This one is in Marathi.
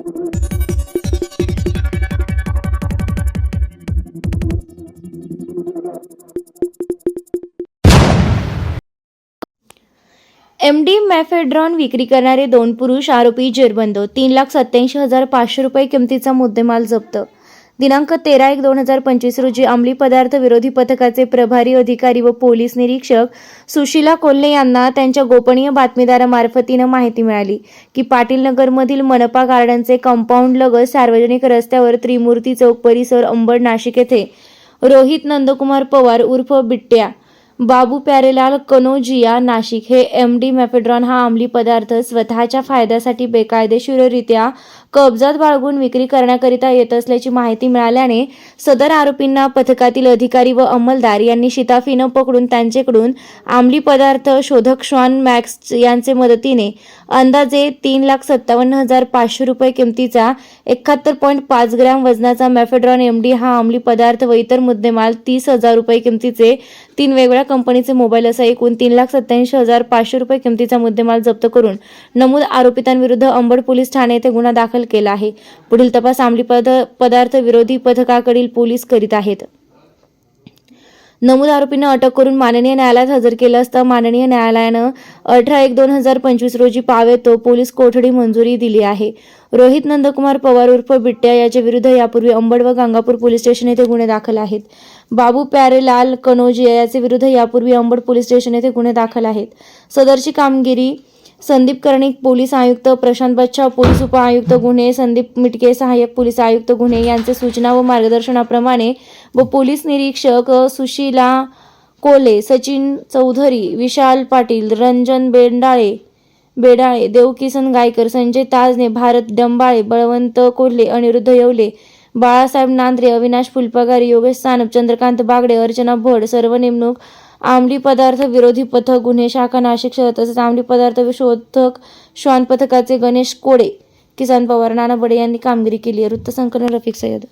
एम डी मॅफेड्रॉन विक्री करणारे दोन पुरुष आरोपी जेरबंद. तीन लाख सत्याऐंशी हजार पाचशे रुपये किमतीचा मुद्देमाल जप्त. दिनांक तेरा एक दोन हजार पंचवीस रोजी अंमली पदार्थ विरोधी पथकाचे प्रभारी अधिकारी व पोलीस निरीक्षक सुशीला कोल्हे यांना त्यांच्या गोपनीय बातमीदारामार्फतीनं माहिती मिळाली की पाटील नगरमधील मनपा गार्डनचे कंपाऊंड लगत सार्वजनिक रस्त्यावर त्रिमूर्ती चौक परिसर अंबड नाशिक येथे रोहित नंदकुमार पवार उर्फ बिट्ट्या बाबू प्यारेलाल कनोजिया नाशिक हे एम डी मॅफेड्रॉन हा अंमली पदार्थ स्वतःच्या फायद्यासाठी बेकायदेशीररित्या कब्जात बाळगून विक्री करण्याकरिता येत असल्याची माहिती मिळाल्याने सदर आरोपींना पथकातील अधिकारी व अंमलदार यांनी शिताफीनं पकडून त्यांच्याकडून अंमली पदार्थ शोधक श्वान मॅक्स यांचे मदतीने अंदाजे तीन लाख सत्तावन्न हजार पाचशे रुपये किमतीचा एकाहत्तर पॉईंट पाच ग्रॅम वजनाचा मॅफेड्रॉन एम डी हा अंमली पदार्थ व इतर मुद्देमाल तीस हजार रुपये किमतीचे तीन वेगवेगळ्या कंपनीचे मोबाईल असा एकूण तीन लाख सत्याऐंशी हजार पाचशे रुपये किमतीचा मुद्देमाल जप्त करून नमूद आरोपितांविरुद्ध अंबड पोलीस ठाणे येथे गुन्हा दाखल केला आहे. पुढील तपास अंमली पद पदार्थ विरोधी पथकाकडील पोलीस करीत आहेत. नमूद आरोपींना अटक करून माननीय न्यायालयात हजर केलं असता माननीय न्यायालयानं अठरा एक दोन हजार पंचवीस रोजी पावेतो पोलीस कोठडी मंजुरी दिली आहे. रोहित नंदकुमार पवार उर्फ बिट्ट्या याच्या विरुद्ध यापूर्वी अंबड व गंगापूर पोलीस स्टेशन येथे गुन्हे दाखल आहेत. बाबू प्यारेलाल कनोजिया याचे विरुद्ध यापूर्वी अंबड पोलीस स्टेशन येथे गुन्हे दाखल आहेत. सदरची कामगिरी संदीप कर्णिक पोलीस आयुक्त प्रशांत बच्छाव पोलीस उपआयुक्त गुन्हे संदीप मिटके सहाय्यक पोलीस आयुक्त गुन्हे यांचे सूचना व मार्गदर्शनाप्रमाणे व पोलीस निरीक्षक सुशीला कोले सचिन चौधरी विशाल पाटील रंजन बेंडाळे बेडाळे देवकिसन गायकर संजय ताजने भारत डंबाळे बळवंत कोल्हे अनिरुद्ध येवले बाळासाहेब नांद्रे अविनाश फुलपगारी योगेश सानप चंद्रकांत बागडे अर्चना भड सर्व नेमणूक अंमली पदार्थ विरोधी पथक गुन्हे शाखा नाशिक शहर तसेच अंमली पदार्थ शोधक श्वान पथकाचे गणेश कोडे किसान पवार नाना बडे यांनी कामगिरी केली आहे. वृत्तसंकलन रफिक सय्यद.